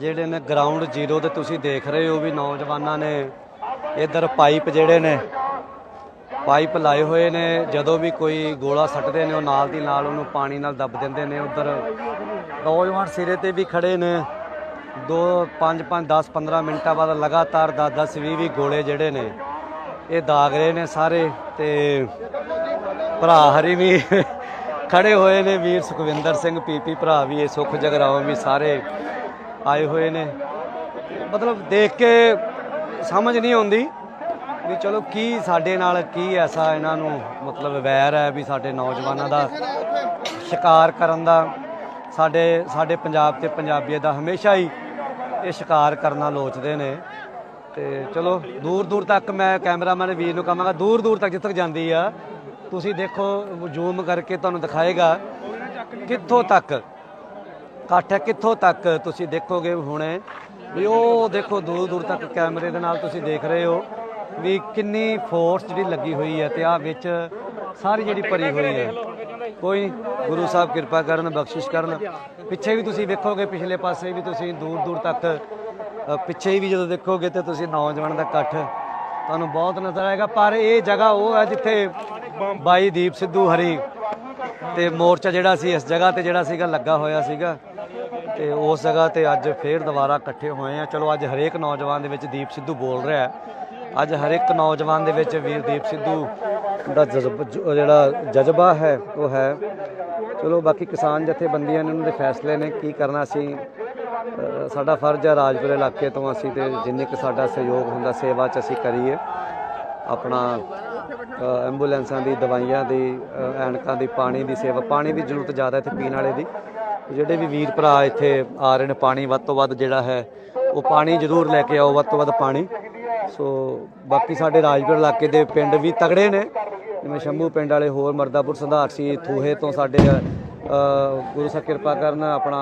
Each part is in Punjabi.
ਜਿਹੜੇ ਨੇ ਗਰਾਊਂਡ ਜ਼ੀਰੋ ਤੇ ਤੁਸੀਂ ਦੇਖ ਰਹੇ ਹੋ ਵੀ ਨੌਜਵਾਨਾਂ ਨੇ ਇਧਰ ਪਾਈਪ ਜਿਹੜੇ ਨੇ, ਪਾਈਪ ਲਾਏ ਹੋਏ ਨੇ, ਜਦੋਂ ਵੀ ਕੋਈ ਗੋਲਾ ਸੱਟਦੇ ਨੇ, ਉਹ ਨਾਲ ਦੀ ਨਾਲ ਉਹਨੂੰ ਪਾਣੀ ਨਾਲ ਦੱਬ ਦਿੰਦੇ ਨੇ, ਉਧਰ ਨੌਜਵਾਨ ਸਿਰੇ ਤੇ ਵੀ ਖੜੇ ਨੇ। 2 5 5 10 15 ਮਿੰਟਾਂ ਬਾਅਦ ਲਗਾਤਾਰ 10 10 20 20 ਗੋਲੇ ਜਿਹੜੇ ਨੇ, ਇਹ ਦਾਗ ਰਹੇ ਨੇ ਸਾਰੇ ਤੇ ਭਰਾ ਹਰੀ ਵੀ ਖੜੇ ਹੋਏ ਨੇ, ਵੀਰ ਸੁਖਵਿੰਦਰ ਸਿੰਘ ਪੀਪੀ ਭਰਾ ਵੀ, ਇਹ ਸੁਖ ਜਗਰਾਉਂ ਵੀ ਸਾਰੇ। ਆਏ ਹੋਏ ਨੇ। ਮਤਲਬ ਦੇਖ ਕੇ ਸਮਝ ਨਹੀਂ ਆਉਂਦੀ ਵੀ ਚਲੋ ਕੀ ਸਾਡੇ ਨਾਲ ਕੀ ਐਸਾ ਇਹਨਾਂ ਨੂੰ ਮਤਲਬ ਵੈਰ ਹੈ ਵੀ ਸਾਡੇ ਨੌਜਵਾਨਾਂ ਦਾ ਸ਼ਿਕਾਰ ਕਰਨ ਦਾ। ਸਾਡੇ ਸਾਡੇ ਪੰਜਾਬ ਤੇ ਪੰਜਾਬੀਅਤ ਦਾ ਹਮੇਸ਼ਾ ਹੀ ਇਹ ਸ਼ਿਕਾਰ ਕਰਨਾ ਲੋਚਦੇ ਨੇ। ਤੇ ਚਲੋ ਦੂਰ ਦੂਰ ਤੱਕ ਮੈਂ ਕੈਮਰਾਮੈਨ ਵੀਰ ਨੂੰ ਕਹਾਂਗਾ, ਦੂਰ ਦੂਰ ਤੱਕ ਜਿੱਥੇ ਤੱਕ ਜਾਂਦੀ ਆ, ਤੁਸੀਂ ਦੇਖੋ, ਜ਼ੂਮ ਕਰਕੇ ਤੁਹਾਨੂੰ ਦਿਖਾਏਗਾ ਕਿੱਥੋਂ ਤੱਕ ਇਕੱਠ ਹੈ। ਕਿੱਥੋਂ ਤੱਕ ਤੁਸੀਂ ਦੇਖੋਗੇ ਹੁਣੇ? ਵੀ ਉਹ ਦੇਖੋ, ਦੂਰ ਦੂਰ ਤੱਕ ਕੈਮਰੇ ਦੇ ਨਾਲ ਤੁਸੀਂ ਦੇਖ ਰਹੇ ਹੋ ਵੀ ਕਿੰਨੀ ਫੋਰਸ ਜਿਹੜੀ ਲੱਗੀ ਹੋਈ ਹੈ ਤੇ ਆ ਵਿੱਚ ਸਾਰੀ ਜਿਹੜੀ ਭਰੀ ਹੋਈ ਹੈ। ਕੋਈ ਗੁਰੂ ਸਾਹਿਬ ਕਿਰਪਾ ਕਰਨ, ਬਖਸ਼ਿਸ਼ ਕਰਨ। ਪਿੱਛੇ ਵੀ ਤੁਸੀਂ ਵੇਖੋਗੇ, ਪਿਛਲੇ ਪਾਸੇ ਵੀ ਤੁਸੀਂ ਦੂਰ ਦੂਰ ਤੱਕ ਪਿੱਛੇ ਵੀ ਜਦੋਂ ਦੇਖੋਗੇ ਤੇ ਤੁਸੀਂ ਨੌਜਵਾਨ ਦਾ ਇਕੱਠ ਤੁਹਾਨੂੰ ਬਹੁਤ ਨਜ਼ਰ ਆਏਗਾ। ਪਰ ਇਹ ਜਗ੍ਹਾ ਉਹ ਹੈ ਜਿੱਥੇ ਬਾਈ ਦੀਪ ਸਿੱਧੂ ਹਰੀ ਤੇ ਮੋਰਚਾ ਜਿਹੜਾ ਸੀ, ਇਸ ਜਗ੍ਹਾ ਤੇ ਜਿਹੜਾ ਸੀਗਾ, ਲੱਗਾ ਹੋਇਆ ਸੀਗਾ। ਤੇ ਉਸ ਜਗ੍ਹਾ ਤੇ ਅੱਜ ਫੇਰ ਦੁਬਾਰਾ ਇਕੱਠੇ ਹੋਏ ਆ। ਚਲੋ, ਅੱਜ ਹਰੇਕ ਨੌਜਵਾਨ ਦੇ ਵਿੱਚ ਦੀਪ ਸਿੱਧੂ ਬੋਲ ਰਿਹਾ ਹੈ। ਅੱਜ ਹਰੇਕ ਨੌਜਵਾਨ ਦੇ ਵਿੱਚ ਵੀਰ ਦੀਪ ਸਿੱਧੂ ਦਾ ਜਜ਼ਬ- ਜਿਹੜਾ ਜਜ਼ਬਾ ਹੈ, ਉਹ ਹੈ। ਚਲੋ, ਬਾਕੀ ਕਿਸਾਨ ਜਥੇਬੰਦੀਆਂ ਨੇ ਉਹਨਾਂ ਦੇ ਫੈਸਲੇ ਨੇ, ਕੀ ਕਰਨਾ ਸੀ ਸਾਡਾ ਫਰਜ਼ ਹੈ ਰਾਜਪੁਰ ਇਲਾਕੇ ਤੋਂ ਅਸੀਂ ਤੇ ਜਿੰਨੇ ਕੁ ਸਾਡਾ ਸਹਿਯੋਗ ਹੁੰਦਾ, ਸੇਵਾ 'ਚ ਅਸੀਂ ਕਰੀਏ। ਆਪਣਾ ਐਂਬੂਲੈਂਸਾਂ ਦੀ, ਦਵਾਈਆਂ ਦੀ ਐਨਕਾਂ ਦੀ, ਪਾਣੀ ਦੀ ਸੇਵਾ। ਪਾਣੀ ਦੀ ਜ਼ਰੂਰਤ ਜ਼ਿਆਦਾ ਇੱਥੇ ਪੀਣ ਵਾਲੇ ਦੀ। ਜਿਹੜੇ ਵੀ ਵੀਰ ਭਰਾ ਇੱਥੇ ਆ ਰਹੇ ਨੇ, ਪਾਣੀ ਵੱਧ ਤੋਂ ਵੱਧ ਜਿਹੜਾ ਹੈ, ਉਹ ਪਾਣੀ ਜ਼ਰੂਰ ਲੈ ਕੇ ਆਓ, ਵੱਧ ਤੋਂ ਵੱਧ ਪਾਣੀ। ਸੋ ਬਾਕੀ ਸਾਡੇ ਰਾਜਗੜ੍ਹ ਇਲਾਕੇ ਦੇ ਪਿੰਡ ਵੀ ਤਗੜੇ ਨੇ। ਜਿਵੇਂ ਸ਼ੰਭੂ ਪਿੰਡ ਵਾਲੇ ਹੋਰ, ਮਰਦਾਪੁਰ ਸੰਧਾਰਸੀ ਥੂਹੇ ਤੋਂ ਸਾਡੇ ਗੁਰੂ ਸਾਹਿਬ ਕਿਰਪਾ ਕਰਨ ਆਪਣਾ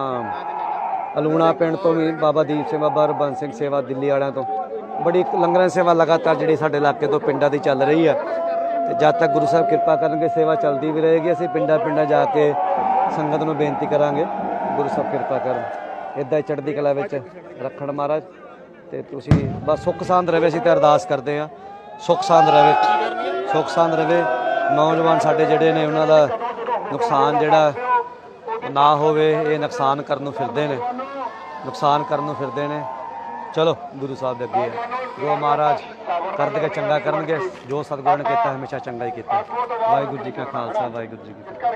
ਅਲੂਣਾ ਪਿੰਡ ਤੋਂ ਵੀ, ਬਾਬਾ ਦੀਪ ਸਿੰਘ, ਬਾਬਾ ਰਬਨ ਸਿੰਘ ਸੇਵਾ ਦਿੱਲੀ ਵਾਲਿਆਂ ਤੋਂ। ਬੜੀ ਲੰਗਰਾਂ ਦੀ ਸੇਵਾ ਲਗਾਤਾਰ ਜਿਹੜੀ ਸਾਡੇ ਇਲਾਕੇ ਤੋਂ ਪਿੰਡਾਂ ਦੀ ਚੱਲ ਰਹੀ ਹੈ ਤੇ ਜਦ ਤੱਕ ਗੁਰੂ ਸਾਹਿਬ ਕਿਰਪਾ ਕਰਨਗੇ, ਸੇਵਾ ਚੱਲਦੀ ਵੀ ਰਹੇਗੀ, ਅਸੀਂ ਪਿੰਡਾਂ ਪਿੰਡਾਂ ਜਾ ਕੇ ਸੰਗਤ ਨੂੰ ਬੇਨਤੀ ਕਰਾਂਗੇ, ਗੁਰੂ ਸਾਹਿਬ ਕਿਰਪਾ ਕਰਨ। ਇਦਾਂ ਹੀ ਚੜ੍ਹਦੀ ਕਲਾ ਵਿੱਚ ਰੱਖਣ ਮਹਾਰਾਜ, ਤੇ ਤੁਸੀਂ ਬਸ ਸੁੱਖ ਸਾਂਦ ਰਹੇ ਅਸੀਂ ਤੇ ਅਰਦਾਸ ਕਰਦੇ ਆ ਸੁੱਖ ਸਾਂਦ ਰਹੇ ਸੁੱਖ ਸਾਂਦ ਰਹੇ ਨੌਜਵਾਨ ਸਾਡੇ ਜਿਹੜੇ ਨੇ, ਉਹਨਾਂ ਦਾ ਨੁਕਸਾਨ ਜਿਹੜਾ ਨਾ ਹੋਵੇ, ਇਹ ਨੁਕਸਾਨ ਕਰਨ ਨੂੰ ਫਿਰਦੇ ਨੇ। ਨੁਕਸਾਨ ਕਰਨ ਨੂੰ ਫਿਰਦੇ ਨੇ। ਚਲੋ, ਗੁਰੂ ਸਾਹਿਬ ਦੇ ਅੱਗੇ ਹੈ ਜੋ ਮਹਾਰਾਜ ਕਰਦਗੇ ਚੰਗਾ ਕਰਨਗੇ, ਜੋ ਸਤਿਗੁਰੂ ਨੇ ਕੀਤਾ, ਹਮੇਸ਼ਾ ਚੰਗਾ ਹੀ ਕੀਤਾ। ਵਾਹਿਗੁਰੂ ਜੀ ਕਾ ਖਾਲਸਾ, ਵਾਹਿਗੁਰੂ ਜੀ ਕੀ ਫਤਿਹ।